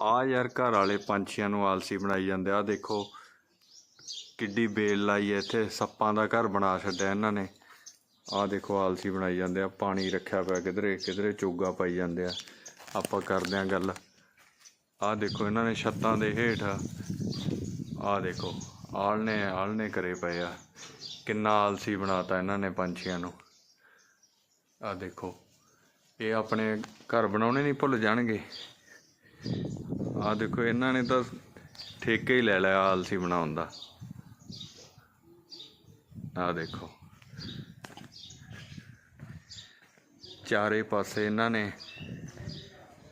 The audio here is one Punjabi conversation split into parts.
ਆ ਯਾਰ ਘਰ ਵਾਲੇ ਪੰਛੀਆਂ ਨੂੰ ਆਲਸੀ ਬਣਾਈ ਜਾਂਦੇ ਆ। ਦੇਖੋ, ਕਿੱਡੀ ਬੇਲ ਲਾਈ ਐ ਇੱਥੇ, ਸੱਪਾਂ ਦਾ ਘਰ ਬਣਾ ਛੱਡਿਆ ਇਹਨਾਂ ਨੇ। ਆ ਦੇਖੋ, ਆਲਸੀ ਬਣਾਈ ਜਾਂਦੇ ਆ, ਪਾਣੀ ਰੱਖਿਆ ਪਿਆ ਕਿਧਰੇ ਕਿਧਰੇ ਚੋਗਾ ਪਾਈ ਜਾਂਦੇ ਆ। ਆਪਾਂ ਕਰਦੇ ਆ ਗੱਲ। ਆ ਦੇਖੋ, ਇਹਨਾਂ ਨੇ ਛੱਤਾਂ ਦੇ ਹੇਠ ਆ। ਦੇਖੋ ਆਲਣੇ ਆਲਣੇ ਕਰੇ ਪਏ ਆ। ਕਿੰਨਾ ਆਲਸੀ ਬਣਾਤਾ ਇਹਨਾਂ ਨੇ ਪੰਛੀਆਂ ਨੂੰ। ਆ ਦੇਖੋ, ਇਹ ਆਪਣੇ ਘਰ ਬਣਾਉਣੇ ਨਹੀਂ ਭੁੱਲ ਜਾਣਗੇ। ਆ ਦੇਖੋ, ਇਹਨਾਂ ਨੇ ਤਾਂ ਠੇਕੇ ਹੀ ਲੈ ਲਿਆ ਆਲਸੀ ਬਣਾਉਣ ਦਾ। ਆ ਦੇਖੋ। ਚਾਰੇ ਪਾਸੇ ਇਹਨਾਂ ਨੇ,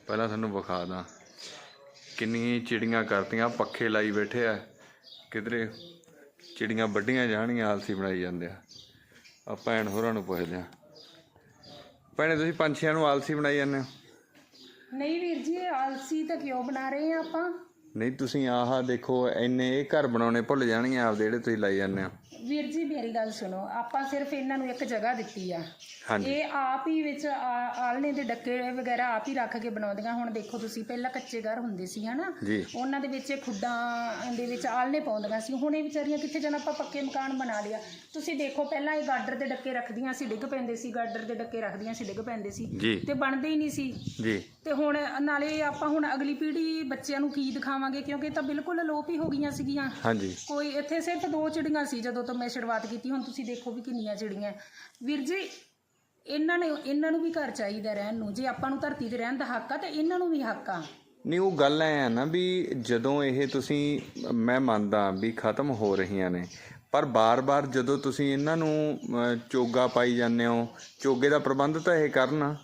ਪਹਿਲਾਂ ਤੁਹਾਨੂੰ ਵਿਖਾ ਦਾਂ, ਕਿੰਨੀਆਂ ਚਿੜੀਆਂ ਕਰਤੀਆਂ, ਪੱਖੇ ਲਾਈ ਬੈਠੇ ਆ, ਕਿਧਰੇ ਚਿੜੀਆਂ ਵੱਡੀਆਂ ਜਾਣੀਆਂ ਆਲਸੀ ਬਣਾਈ ਜਾਂਦੇ ਆ। ਆ ਭੈਣ ਹੋਰਾਂ ਨੂੰ ਪੁੱਛਦੇ ਆ, ਭੈਣੇ, ਤੁਸੀਂ ਪੰਛੀਆਂ ਨੂੰ ਆਲਸੀ ਬਣਾਈ ਜਾਂਦੇ ਹੋ? ਨਹੀਂ ਵੀਰ ਜੀ, ਇਹ ਆਲਸੀ ਤਾਂ ਕਿਉਂ ਬਣਾ ਰਹੇ ਆ ਆਪਾਂ? ਨਹੀਂ, ਤੁਸੀਂ ਆਹ ਦੇਖੋ, ਇੰਨੇ ਇਹ ਘਰ ਬਣਾਉਣੇ ਭੁੱਲ ਜਾਣਗੇ, ਆਪਦੇ ਜਿਹੜੇ ਤੁਸੀਂ ਲਾਈ ਜਾਂਦੇ ਹੋ। ਵੀਰ ਜੀ ਮੇਰੀ ਗੱਲ ਸੁਣੋ। ਆਪਾਂ ਸਿਰਫ ਇਹਨਾਂ ਨੂੰ ਇੱਕ ਜਗ੍ਹਾ ਦਿੱਤੀ ਆ। ਹਾਂਜੀ। ਇਹ ਆਪ ਹੀ ਵਿੱਚ ਆ- ਆਲਣੇ ਦੇ ਡੱਕੇ ਵਗੈਰਾ ਆਪ ਹੀ ਰੱਖ ਕੇ ਬਣਾਉਂਦੀਆਂ। ਹੁਣ ਦੇਖੋ ਤੁਸੀਂ ਪਹਿਲਾਂ ਕੱਚੇ ਘਰ ਹੁੰਦੇ ਸੀ ਹਨਾ? ਜੀ। ਉਹਨਾਂ ਦੇ ਵਿੱਚ ਇਹ ਖੁੱਡਾਂ ਦੇ ਵਿੱਚ ਆਲਣੇ ਪਾਉਂਦੀਆਂ ਸੀ। ਹੁਣ ਇਹ ਵਿਚਾਰੀਆਂ ਕਿੱਥੇ ਜਾਣਾ? ਆਪਾਂ ਪੱਕੇ ਮਕਾਨ ਬਣਾ ਲਿਆ। ਤੁਸੀਂ ਦੇਖੋ ਪਹਿਲਾਂ ਇਹ ਗਾਡਰ ਦੇ ਡੱਕੇ ਰੱਖਦੀਆਂ ਸੀ ਡਿੱਗ ਪੈਂਦੇ ਸੀ। ਗਾਡਰ ਦੇ ਡੱਕੇ ਰੱਖਦੀਆਂ ਸੀ ਡਿੱਗ ਪੈਂਦੇ ਸੀ। ਜੀ। ਤੇ ਬਣਦੇ ਹੀ ਨਹੀਂ ਸੀ। ਜੀ। ਤੇ ਹੁਣ ਨਾਲੇ ਆਪਾਂ ਹੁਣ ਅਗਲੀ ਪੀੜ੍ਹੀ ਬੱਚਿਆਂ ਨੂੰ ਕੀ ਦਿਖਾਵਾਂਗੇ? ਕਿਉਂਕਿ ਇਹ ਤਾਂ ਬਿਲਕੁਲ ਅਲੋਪ ਹੀ ਹੋ ਗਈਆਂ ਸੀਗੀਆਂ। ਹਾਂਜੀ। ਕੋਈ ਇੱਥੇ ਸਿਰਫ ਦੋ ਚਿੜੀਆਂ ਸੀ ਜਦੋਂ ਤੋਂ ਮੈਂ ਸ਼ੁਰੂਆਤ ਕੀਤੀ, ਹੁਣ ਤੁਸੀਂ ਦੇਖੋ ਵੀ ਕਿੰਨੀਆਂ ਚਿੜੀਆਂ ਵੀਰ ਜੀ, ਇਹਨਾਂ ਨੇ, ਇਹਨਾਂ ਨੂੰ ਵੀ ਘਰ ਚਾਹੀਦਾ ਰਹਿਣ ਨੂੰ। ਜੇ ਆਪਾਂ ਨੂੰ ਧਰਤੀ ਤੇ ਰਹਿਣ ਦਾ ਹੱਕ ਆ, ਤੇ ਇਹਨਾਂ ਨੂੰ ਵੀ ਹੱਕ ਆ। ਨਹੀਂ, ਉਹ ਗੱਲ ਐ ਆ ਨਾ ਵੀ ਜਦੋਂ ਇਹ ਤੁਸੀਂ, ਮੈਂ ਮੰਨਦਾ ਵੀ ਖਤਮ ਹੋ ਰਹੀਆਂ ਨੇ, ਪਰ ਬਾਰ-ਬਾਰ ਜਦੋਂ ਤੁਸੀਂ ਇਹਨਾਂ ਨੂੰ ਚੋਗਾ ਪਾਈ ਜਾਂਦੇ ਹੋ, ਚੋਗੇ ਦਾ ਪ੍ਰਬੰਧ ਤਾਂ ਇਹ ਕਰਨ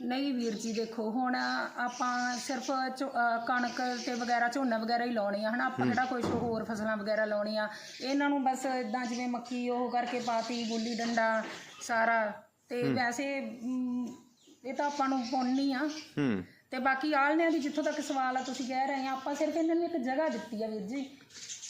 ਨਹੀਂ ਵੀਰ ਜੀ ਦੇਖੋ ਹੁਣ ਆਪਾਂ ਸਿਰਫ ਝੋ- ਅਹ ਕਣਕ ਤੇ ਵਗੈਰਾ ਝੋਨਾ ਵਗੈਰਾ ਹੀ ਲਾਉਣੇ ਆ ਹਨਾ? ਆਪਾਂ ਕਿਹੜਾ ਕੋਈ ਹੋਰ ਫਸਲਾਂ ਵਗੈਰਾ ਲਾਉਣੀਆਂ ਇਹਨਾਂ ਨੂੰ ਬਸ ਇਦਾਂ ਜਿਵੇਂ ਮੱਕੀ ਉਹ ਕਰਕੇ ਪਾਤੀ ਗੁੱਲੀ ਡੰਡਾ ਸਾਰਾ। ਤੇ ਵੈਸੇ ਮ, ਇਹ ਤਾਂ ਆਪਾਂ ਨੂੰ ਪੁੰਨੀ ਆ। ਹੂੰ। ਤੇ ਬਾਕੀ ਆਲਣਿਆਂ ਦੀ ਜਿੱਥੋਂ ਤੱਕ ਸਵਾਲ ਆ ਤੁਸੀਂ ਕਹਿ ਰਹੇ ਆ ਆਪਾਂ ਸਿਰਫ ਇਹਨਾਂ ਨੂੰ ਇੱਕ ਜਗ੍ਹਾ ਦਿੱਤੀ ਆ ਵੀਰ ਜੀ।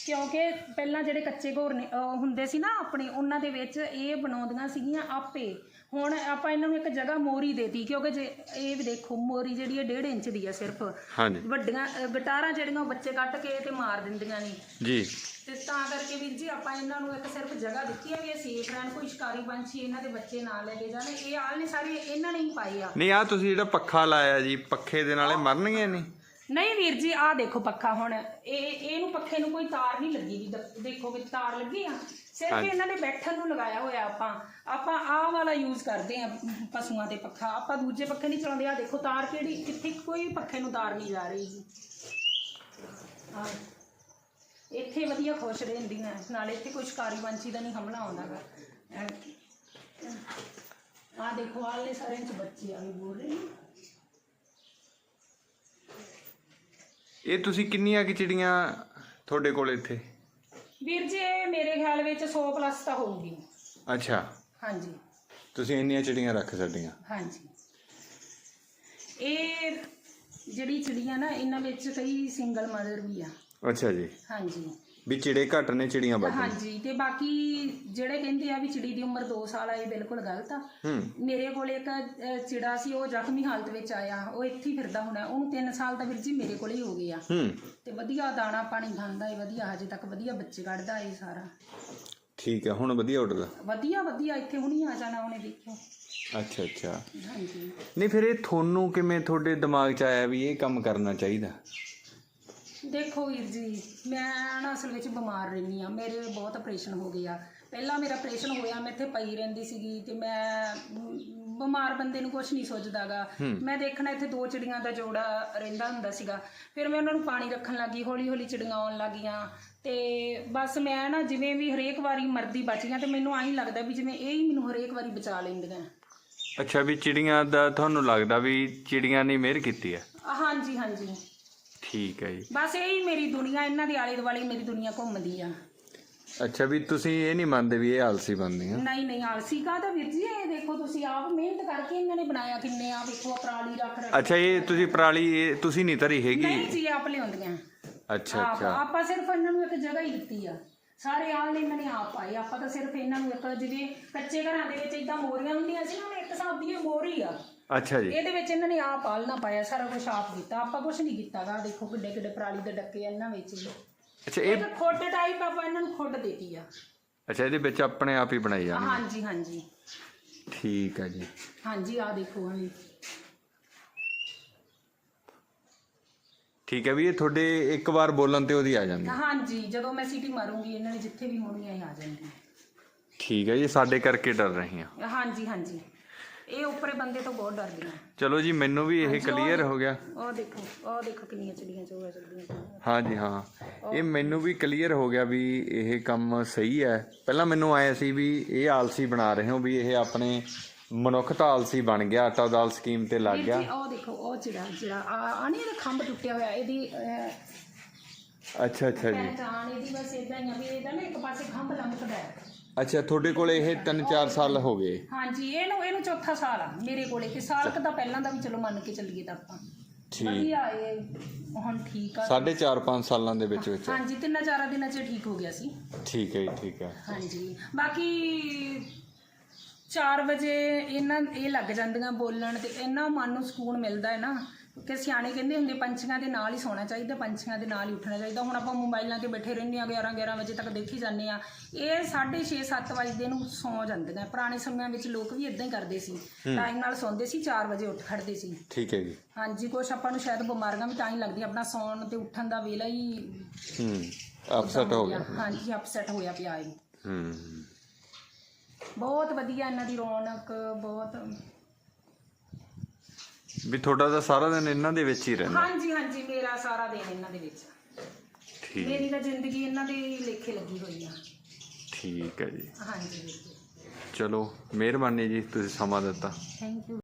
ਕਿਉਂਕਿ ਪਹਿਲਾਂ ਜਿਹੜੇ ਕੱਚੇ ਘਰ ਨੇ ਅਹ ਹੁੰਦੇ ਸੀ ਨਾ ਆਪਣੇ ਉਹਨਾਂ ਦੇ ਵਿੱਚ ਇਹ ਬਣਾਉਂਦੀਆਂ ਸੀਗੀਆਂ ਆਪੇ। ਹੁਣ ਆਪਾਂ ਇਹਨਾਂ ਨੂੰ ਇੱਕ ਜਗ੍ਹਾ ਮੋਰੀ ਦੇਤੀ ਕਿਉਂਕਿ ਜੇ ਇਹ ਵੀ ਦੇਖੋ ਮੋਰੀ ਜਿਹੜੀ ਹੈ 1.5 ਇੰਚ ਦੀ ਆ ਸਿਰਫ। ਹਾਂਜੀ। ਵੱਡੀਆਂ ਅਹ ਗਟਾਰਾਂ ਜਿਹੜੀਆਂ ਉਹ ਬੱਚੇ ਕੱਟ ਕੇ ਤੇ ਮਾਰ ਦਿੰਦੀਆਂ ਨੇ। ਜੀ। ਤੇ ਤਾਂ ਕਰਕੇ ਵੀਰ ਜੀ ਆਪਾਂ ਇਹਨਾਂ ਨੂੰ ਇੱਕ ਸਿਰਫ ਜਗ੍ਹਾ ਦਿੱਤੀ ਹੈ ਵੀ ਇਹ ਸੇਫ ਰਹਿਣ ਕੋਈ ਸ਼ਿਕਾਰੀ ਪੰਛੀ ਇਹਨਾਂ ਦੇ ਬੱਚੇ ਨਾ ਲੈ ਕੇ ਜਾਣ ਇਹ ਆਲਣੇ ਸਾਰੇ ਇਹਨਾਂ ਨੇ ਹੀ ਪਾਏ ਆ। ਨਹੀਂ ਆ ਤੁਸੀਂ ਜਿਹੜਾ ਪੱਖਾ ਲਾਇਆ ਜੀ ਪੱਖੇ ਦੇ ਨਾਲੇ ਮਰਨਗੇ ਨਹੀਂ ਨਹੀਂ ਵੀਰ ਜੀ ਆਹ ਦੇਖੋ ਪੱਖਾ ਹੁਣ। ਇਹ ਇਹਨੂੰ ਪੱਖੇ ਨੂੰ ਕੋਈ ਤਾਰ ਨਹੀਂ ਲੱਗੀ ਵੀ। ਦ- ਦੇਖੋ ਵੀ ਤਾਰ ਲੱਗੀ ਆ। ਸਿਰਫ ਇਹਨਾਂ ਨੇ ਬੈਠਣ ਨੂੰ ਲਗਾਇਆ ਹੋਇਆ ਆਪਾਂ। ਆਪਾਂ ਆਹ ਵਾਲਾ ਯੂਜ਼ ਕਰਦੇ ਆ ਪਸ਼ੂਆਂ ਤੇ ਪੱਖਾ। ਆਪਾਂ ਦੂਜੇ ਪੱਖੇ ਨਹੀਂ ਚਲਾਉਂਦੇ। ਆ ਦੇਖੋ ਤਾਰ ਕਿਹੜੀ ਕਿੱਥੇ ਕੋਈ ਪੱਖੇ ਨੂੰ ਤਾਰ ਨਹੀਂ ਜਾ ਰਹੀ ਜੀ। ਆਹ। ਇੱਥੇ ਵਧੀਆ ਖੁਸ਼ ਰਹਿੰਦੀਆਂ। ਨਾਲੇ ਇੱਥੇ ਕੋਈ ਸ਼ਿਕਾਰੀ ਪੰਛੀ ਦਾ ਨਹੀਂ ਹਮਲਾ ਆਉਂਦਾਗਾ ਆਹ ਦੇਖੋ ਆਲੇ ਸਾਰੇ ਚ ਬੱਚੇ ਆ ਵੀ ਬੋਲ ਰਹੇ ਨੇ। ਇਹ ਤੁਸੀਂ ਕਿੰਨੀਆਂ ਕਿ ਚਿੜੀਆਂ ਤੁਹਾਡੇ ਕੋਲ ਇੱਥੇ? ਵੀਰ ਜੀ ਇਹ ਮੇਰੇ ਖਿਆਲ ਵਿੱਚ 100 ਪਲੱਸ ਤਾਂ ਹੋਊਗੀ। ਅੱਛਾ। ਹਾਂਜੀ। ਤੁਸੀਂ ਇੰਨੀਆਂ ਚਿੜੀਆਂ ਰੱਖ ਛੱਡੀਆਂ ਹਾਂਜੀ। ਇਹ ਜਿਹੜੀ ਚਿੜੀਆਂ ਨਾ ਇਹਨਾਂ ਵਿੱਚ ਕਈ ਸਿੰਗਲ ਮਦਰ ਵੀ ਆ। ਅੱਛਾ ਜੀ। ਹਾਂਜੀ। ਵੀ ਚਿੜੇ ਘੱਟ ਨੇ ਚਿੜੀਆਂ ਵੱਧ ਨੇ। ਹਾਂਜੀ ਤੇ ਬਾਕੀ ਜਿਹੜੇ ਕਹਿੰਦੇ ਆ ਵੀ ਚਿੜੀ ਦੀ ਉਮਰ 2 ਸਾਲ ਆ ਇਹ ਬਿਲਕੁਲ ਗਲਤ ਆ। ਹੂੰ। ਮੇਰੇ ਕੋਲ ਇੱਕ ਅ, ਚਿੜਾ ਸੀ ਉਹ ਜ਼ਖਮੀ ਹਾਲਤ ਵਿੱਚ ਆਇਆ ਉਹ ਇੱਥੇ ਹੀ ਫਿਰਦਾ ਹੋਣਾ ਉਹਨੂੰ 3 ਸਾਲ ਤਾਂ ਵੀਰ ਜੀ ਮੇਰੇ ਕੋਲ ਹੀ ਹੋ ਗਏ ਆ। ਹੂੰ। ਤੇ ਵਧੀਆ ਦਾਣਾ ਪਾਣੀ ਖਾਂਦਾ ਏ ਵਧੀਆ ਹਜੇ ਤੱਕ ਵਧੀਆ ਬੱਚੇ ਕੱਢਦਾ ਏ ਸਾਰਾ। ਠੀਕ ਹੈ ਹੁਣ ਵਧੀਆ ਉੱਡਦਾ? ਵਧੀਆ ਵਧੀਆ ਇੱਥੇ ਹੁਣੀ ਆ ਜਾਣਾ ਉਹਨੇ ਦੇਖਿਓ ਅੱਛਾ ਅੱਛਾ। ਹਾਂਜੀ। ਨਹੀਂ ਫਿਰ ਇਹ ਤੁਹਾਨੂੰ ਕਿਵੇਂ ਤੁਹਾਡੇ ਦਿਮਾਗ 'ਚ ਆਇਆ ਵੀ ਇਹ ਕੰਮ ਕਰਨਾ ਚਾਹੀਦਾ? ਦੇਖੋ ਵੀਰ ਜੀ ਮੈਂ ਨਾ ਅਸਲ ਵਿੱਚ ਬਿਮਾਰ ਰਹਿੰਦੀ ਆ ਮੇਰੇ ਬਹੁਤ ਆਪਰੇਸ਼ਨ ਹੋ ਗਏ ਆ। ਪਹਿਲਾਂ ਮੇਰਾ ਆਪਰੇਸ਼ਨ ਹੋਇਆ ਮੈਂ ਇੱਥੇ ਪਈ ਰਹਿੰਦੀ ਸੀਗੀ ਤੇ ਮੈਂ ਮ, ਬਿਮਾਰ ਬੰਦੇ ਨੂੰ ਕੁਝ ਨਹੀਂ ਸੋਚਦਾਗਾ। ਮੈਂ ਦੇਖਣਾ ਇੱਥੇ ਦੋ ਚਿੜੀਆਂ ਦਾ ਜੋੜਾ ਰਹਿੰਦਾ ਹੁੰਦਾ ਸੀਗਾ। ਫਿਰ ਮੈਂ ਉਹਨਾਂ ਨੂੰ ਪਾਣੀ ਰੱਖਣ ਲੱਗੀ ਹੌਲੀ ਹੌਲੀ ਚਿੜੀਆਂ ਆਉਣ ਲੱਗੀਆਂ। ਤੇ ਬਸ ਮੈਂ ਨਾ ਜਿਵੇਂ ਵੀ ਹਰੇਕ ਵਾਰੀ ਮਰਦੀ ਬਚ ਗਿਆ ਤੇ ਮੈਨੂੰ ਆਹੀ ਲੱਗਦਾ ਵੀ ਜਿਵੇਂ ਇਹ ਹੀ ਮੈਨੂੰ ਹਰੇਕ ਵਾਰੀ ਬਚਾ ਲੈਂਦੀਆਂ। ਅੱਛਾ ਵੀ ਚਿੜੀਆਂ ਦਾ ਤੁਹਾਨੂੰ ਲੱਗਦਾ ਵੀ ਚਿੜੀਆਂ ਨੇ ਮਿਹਰ ਕੀਤੀ ਹੈ? ਹਾਂਜੀ ਹਾਂਜੀ। ਠੀਕ ਹੈ ਜੀ। ਬਸ ਇਹ ਹੀ ਮੇਰੀ ਦੁਨੀਆ ਇਹਨਾਂ ਦੇ ਆਲੇ ਦੁਆਲੇ ਮੇਰੀ ਦੁਨੀਆ ਘੁੰਮਦੀ ਆ। ਅੱਛਾ ਵੀ ਤੁਸੀਂ ਇਹ ਨਹੀਂ ਮੰਨਦੇ ਵੀ ਇਹ ਆਲਸੀ ਬਣਦੀਆਂ ਨਹੀਂ ਨਹੀਂ ਆਲਸੀ ਕਾਹਦਾ ਵੀਰ ਜੀ? ਇਹ ਦੇਖੋ ਤੁਸੀਂ ਆਪ ਮਿਹਨਤ ਕਰਕੇ ਇਹਨਾਂ ਨੇ ਬਣਾਇਆ ਕਿੰਨੇ ਆ ਵੇਖੋ ਪਰਾਲੀ ਰੱਖ ਰੱਖ ਅੱਛਾ ਇਹ ਤੁਸੀਂ ਪਰਾਲੀ ਇਹ ਤੁਸੀਂ ਨਹੀਂ ਧਰੀ ਹੈਗੀ? ਨਹੀਂ ਜੀ ਆਪ ਲਿਆਉਂਦੀਆਂ। ਅੱਛਾ ਆਪ ਅੱਛਾ। ਆਪਾਂ ਸਿਰਫ ਇਹਨਾਂ ਨੂੰ ਇੱਕ ਜਗ੍ਹਾ ਹੀ ਦਿੱਤੀ ਆ। ਸਾਰੇ ਆਲ ਇਹਨਾਂ ਨੇ ਆਪ ਪਾਏ। ਆਪਾਂ ਤਾਂ ਸਿਰਫ ਇਹਨਾਂ ਨੂੰ ਇੱਕ ਜਿਵੇਂ ਕੱਚੇ ਘਰਾਂ ਦੇ ਵਿੱਚ ਇਦਾਂ ਮੋਰੀਆਂ ਹੁੰਦੀਆਂ ਸੀ ਨਾ ਇੱਕ ਹਿਸਾਬ ਦੀ ਇਹ ਮੋਰੀ ਆ। ਅੱਛਾ ਜੀ। ਇਹਦੇ ਵਿੱਚ ਇਹਨਾਂ ਨੇ ਆਪ ਪਾਲਣਾ ਪਾਇਆ ਸਾਰਾ ਕੁਝ ਆਪ ਕੀਤਾ ਆਪਾਂ ਕੁਝ ਨਹੀਂ ਕੀਤਾਗਾ ਦੇਖੋ ਕਿੱਡੇ ਕਿੱਡੇ ਪਰਾਲੀ ਦੇ ਡੱਕੇ ਆ ਇਹਨਾਂ ਵਿੱਚ। ਅੱਛਾ ਇਹ ਇਹ ਤਾਂ ਖੁੱਡ ਟਾਈਪ ਆਪਾਂ ਇਹਨਾਂ ਨੂੰ ਖੁੱਡ ਦੇਤੀ ਆ। ਅੱਛਾ ਇਹਦੇ ਵਿੱਚ ਆਪਣੇ ਆਪ ਹੀ ਬਣਾਈ ਜਾਣੀ ਹਾਂਜੀ ਹਾਂਜੀ। ਠੀਕ ਹੈ ਜੀ। ਹਾਂਜੀ ਆ ਦੇਖੋ ਹਾਂ ਠੀਕ ਹੈ ਵੀ ਇਹ ਤੁਹਾਡੇ ਇੱਕ ਵਾਰ ਬੋਲਣ ਤੇ ਉਹਦੀ ਆ ਜਾਂਦੀ। ਹਾਂਜੀ ਜਦੋਂ ਮੈਂ ਸੀਟੀ ਮਾਰੂੰਗੀ ਇਹਨਾਂ ਨੇ ਜਿੱਥੇ ਵੀ ਇਹ ਆ ਜਾਣਗੀਆਂ ਠੀਕ ਹੈ ਜੀ ਸਾਡੇ ਕਰਕੇ ਡਰ ਰਹੀ ਆ ਹਾਂਜੀ ਹਾਂਜੀ। ਇਹ ਉੱਪਰੇ ਬੰਦੇ ਤੋਂ ਬਹੁਤ ਡਰਦੀਆਂ ਚਲੋ ਜੀ ਮੈਨੂੰ ਵੀ ਇਹ ਕਲੀਅਰ ਹੋ ਗਿਆ। ਉਹ ਦੇਖੋ ਉਹ ਦੇਖੋ ਕਿੰਨੀਆਂ ਚਿੜੀਆਂ ਚੋਗਾ ਪਈਆਂ। ਹਾਂਜੀ ਹਾਂ। ਇਹ ਮੈਨੂੰ ਵੀ ਕਲੀਅਰ ਹੋ ਗਿਆ ਵੀ ਇਹ ਕੰਮ ਸਹੀ ਹੈ। ਪਹਿਲਾਂ ਮੈਨੂੰ ਆਇਆ ਸੀ ਵੀ ਇਹ ਆਲਸੀ ਬਣਾ ਰਹੇ ਹੋ ਵੀ ਇਹ ਆਪਣੇ ਮਨੁੱਖ ਤਾਂ ਆਲਸੀ ਬਣ ਗਿਆ ਆਟਾ ਦਾਲ ਸਕੀਮ ਤੇ ਲੱਗ ਗਿਆ। ਜੀ, ਉਹ ਦੇਖੋ ਉਹ ਚਿੜਾ ਜਿਹੜਾ ਆ ਆ ਨਹੀਂ ਇਹਦਾ ਖੰਭ ਟੁੱਟਿਆ ਹੋਇਆ ਇਹਦੀ ਅਹ, ਅੱਛਾ ਅੱਛਾ ਜੀ। ਪਹਿਚਾਣ ਇਹਦੀ ਬਸ ਇਦਾਂ ਹੀ ਆ ਵੀ ਇਹਦਾ ਨਾ ਇੱਕ ਪਾਸੇ ਖੰਭ ਲੰਮਕਦਾ ਹੈ। ਅੱਛਾ ਤੁਹਾਡੇ ਕੋਲ ਇਹ 3-4 ਸਾਲ ਹੋ ਗਏ। ਹਾਂਜੀ ਇਹਨੂੰ ਇਹਨੂੰ ਚੌਥਾ ਸਾਲ ਆ ਮੇਰੇ ਕੋਲੇ ਕਿ ਸਾਲ ਕੁ ਦਾ ਪਹਿਲਾਂ ਦਾ ਵੀ ਚਲੋ ਮੰਨ ਕੇ ਚੱਲੀਏ ਤਾਂ ਆਪਾਂ। ਠੀਕ। ਵਧੀਆ ਇਹ ਹੁਣ ਠੀਕ ਆ। ਸਾਢੇ 4-5 ਸਾਲਾਂ ਦੇ ਵਿੱਚ ਵਿੱਚ ਹਾਂਜੀ ਤਿੰਨਾਂ ਚਾਰਾਂ ਦਿਨਾਂ 'ਚ ਠੀਕ ਹੋ ਗਿਆ ਸੀ। ਠੀਕ ਹੈ ਜੀ ਠੀਕ ਹੈ। ਹਾਂਜੀ ਬਾਕੀ 4 ਵਜੇ ਇਹਨਾਂ ਇਹ ਲੱਗ ਜਾਂਦੀਆਂ ਬੋਲਣ ਤੇ ਇੰਨਾ ਮਨ ਨੂੰ ਸਕੂਨ ਮਿਲਦਾ ਹੈ ਨਾ। ਕਿ ਸਿਆਣੇ ਕਹਿੰਦੇ ਹੁੰਦੇ ਪੰਛੀਆਂ ਦੇ ਨਾਲ ਹੀ ਸੌਣਾ ਚਾਹੀਦਾ ਪੰਛੀਆਂ ਦੇ ਨਾਲ ਹੀ ਉੱਠਣਾ ਚਾਹੀਦਾ। ਹੁਣ ਆਪਾਂ ਮੋਬਾਈਲਾਂ ਤੇ ਬੈਠੇ ਰਹਿੰਦੇ ਆ 11 11 ਵਜੇ ਤੱਕ ਦੇਖੀ ਜਾਂਦੇ ਆ ਇਹ 6:30 7 ਵਜੇ ਨੂੰ ਸੌ ਜਾਂਦੀਆਂ ਪੁਰਾਣੇ ਸਮਿਆਂ ਵਿੱਚ ਲੋਕ ਵੀ ਇਦਾਂ ਹੀ ਕਰਦੇ ਸੀ। ਟਾਈਮ ਨਾਲ ਸੌਂਦੇ ਸੀ 4 ਵਜੇ ਉੱਠ ਖੜਦੇ ਸੀ। ਠੀਕ ਹੈ ਜੀ। ਹਾਂਜੀ ਕੁਛ ਆਪਾਂ ਨੂੰ ਸ਼ਾਇਦ ਬਿਮਾਰੀਆਂ ਵੀ ਤਾਂ ਹੀ ਲੱਗਦੀਆਂ। ਆਪਣਾ ਸੌਣ ਤੇ ਉੱਠਣ ਦਾ ਵੇਲਾ ਹੀ ਹੂੰ ਅਪਸੈਟ ਹੋ ਗਿਆ। ਹਾਂਜੀ ਅਪਸੈਟ ਹੋਇਆ ਪਿਆ ਹੈ ਹੂੰ। ਬਹੁਤ ਵਧੀਆ ਇਹਨਾਂ ਦੀ ਰੌਣਕ ਬਹੁਤ ਵੀ ਤੁਹਾਡਾ ਤਾਂ ਸਾਰਾ ਦਿਨ ਇਹਨਾਂ ਦੇ ਵਿੱਚ ਹੀ ਰਹਿੰਦਾ। ਹਾਂਜੀ ਹਾਂਜੀ ਮੇਰਾ ਸਾਰਾ ਦਿਨ ਇਹਨਾਂ ਦੇ ਵਿੱਚ। ਠੀਕ। ਮੇਰੀ ਤਾਂ ਜ਼ਿੰਦਗੀ ਇਹਨਾਂ ਦੇ ਲੇਖੇ ਲੱਗੀ ਹੋਈ ਆ। ਠੀਕ ਹੈ ਜੀ। ਹਾਂਜੀ ਚਲੋ ਮਿਹਰਬਾਨੀ ਜੀ ਤੁਸੀਂ ਸਮਾਂ ਦਿੱਤਾ। Thank you